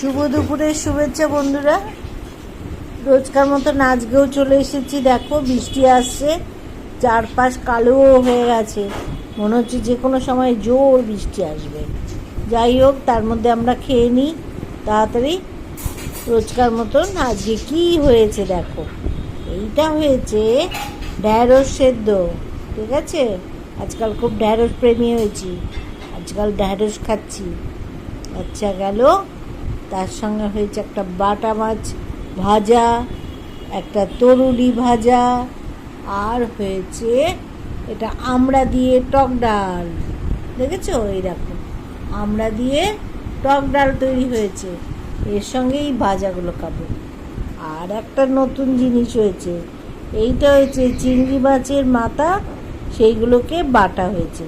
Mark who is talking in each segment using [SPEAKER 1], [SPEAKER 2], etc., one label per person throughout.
[SPEAKER 1] শুভ দুপুরের শুভেচ্ছা, বন্ধুরা। রোজকার মতো আজকেও চলে এসেছি। দেখো, বৃষ্টি আসছে, চারপাশ কালো হয়ে গেছে। মনে হচ্ছে যে কোনো সময় জোর বৃষ্টি আসবে। যাই হোক, তার মধ্যে আমরা খেয়ে নিই। তাড়াতাড়ি রোজকার মতন আজকে কি হয়েছে দেখো? এইটা হয়েছে ঢ্যাঁড়স সেদ্ধ, ঠিক আছে? আজকাল খুব ঢ্যাঁড়স প্রেমী হয়েছি। আজকাল ঢ্যাঁড়স খাচ্ছি। আচ্ছা গেল। তার সঙ্গে হয়েছে একটা বাটা মাছ ভাজা, একটা তরুলি ভাজা, আর হয়েছে এটা আমড়া দিয়ে টক ডাল। দেখেছ? এইরকম। আমড়া দিয়ে টক ডাল তৈরি হয়েছে। এর সঙ্গে এই ভাজাগুলো খাব। আর একটা নতুন জিনিস হয়েছে। এইটা হয়েছে চিংড়ি মাছের মাথা, সেইগুলোকে বাটা হয়েছে।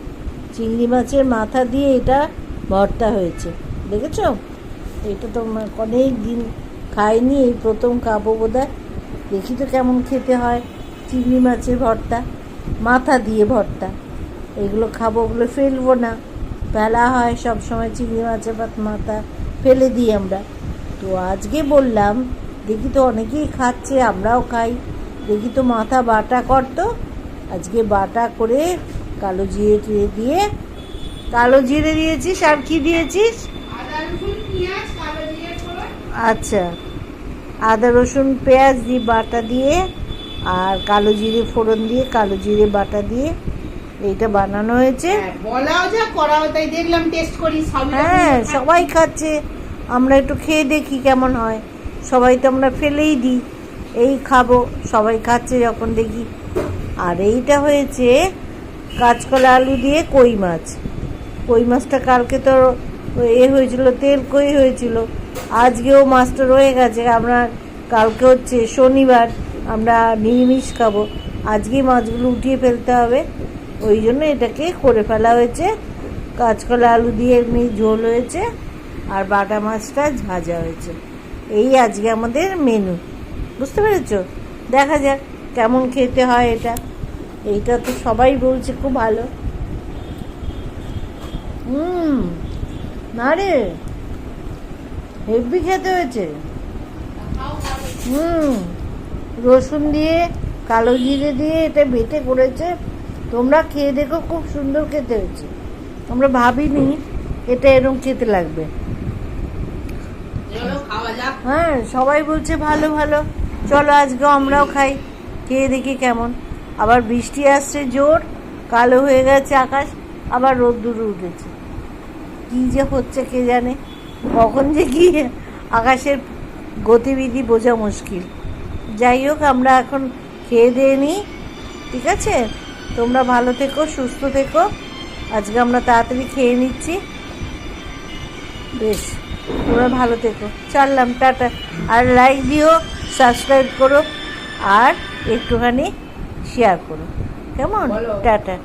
[SPEAKER 1] চিংড়ি মাছের মাথা দিয়ে এটা ভর্তা হয়েছে। দেখেছ? এটা তো অনেক দিন খাইনি, এই প্রথম খাব বোধহয়। দেখি তো কেমন খেতে হয়। চিংড়ি মাছের ভর্তা, মাথা দিয়ে ভর্তা। এগুলো খাব ওগুলো ফেলব না। ফেলা হয় সব সময় চিংড়ি মাছের ভাত মাথা ফেলে দিই আমরা। তো আজকে বললাম, দেখি তো অনেকেই খাচ্ছে, আমরাও খাই। দেখি তো মাথা বাটা করতো। আজকে বাটা করে কালো জিরে টিরে দিয়ে, কালো জিরে দিয়েছিস আর কি দিয়েছিস
[SPEAKER 2] আদা রসুন পেঁয়াজ কালো জিরে ফোড়ন
[SPEAKER 1] আচ্ছা। আদা রসুন পেঁয়াজ দিয়ে বাটা দিয়ে আর কালো জিরে ফোড়ন দিয়ে কালো জিরে বাটা দিয়ে এইটা বানানো হয়েছে।
[SPEAKER 2] হ্যাঁ, বলাও যা করাও তাই দেখলাম টেস্ট করি
[SPEAKER 1] হ্যাঁ সবাই খাচ্ছে। আমরা একটু খেয়ে দেখি কেমন হয়। সবাই তো আমরা ফেলেই দিই। এই খাব সবাই খাচ্ছে যখন দেখি। আর এইটা হয়েছে কাঁচকলা আলু দিয়ে কই মাছ। কই মাছটা কালকে তো এ হয়েছিল তেল কই হয়েছিল? আজকেও মাছটা রয়ে গেছে, আমরা কালকে হচ্ছে শনিবার আমরা নিরামিষ খাব। আজকেই মাছগুলো উঠিয়ে ফেলতে হবে, ওই জন্য এটাকে করে ফেলা হয়েছে। কাঁচকলা আলু দিয়ে এমনি ঝোল হয়েছে, আর বাটা মাছটা ভাজা হয়েছে। এই আজকে আমাদের মেনু বুঝতে পেরেছ? দেখা যাক কেমন খেতে হয় এটা। এইটা তো সবাই বলছে খুব ভালো। হুম, না রে। হেভি খেতে হয়েছে। হুম রসুন দিয়ে কালো জিরে দিয়ে এটা বেটে করেছে। তোমরা খেয়ে দেখো খুব সুন্দর খেতে হয়েছে। আমরা ভাবিনি এটা এরকম খেতে লাগবে। হ্যাঁ সবাই বলছে ভালো ভালো। চলো আজকে আমরাও খাই। খেয়ে দেখি কেমন। আবার বৃষ্টি আসছে জোর। কালো হয়ে গেছে আকাশ। আবার রোদ্দুর উঠেছে। কী যে হচ্ছে কে জানে। কখন যে কি আকাশের গতিবিধি বোঝা মুশকিল। যাই হোক আমরা এখন খেয়ে দিয়ে নিই ঠিক আছে? তোমরা ভালো থেকো সুস্থ থেকো। আজকে আমরা তাড়াতাড়ি খেয়ে নিচ্ছি। বেশ তোমরা ভালো থেকো। চললাম টাটা। আর লাইক দিও সাবস্ক্রাইব করো আর একটুখানি শেয়ার করো। কেমন? টাটা।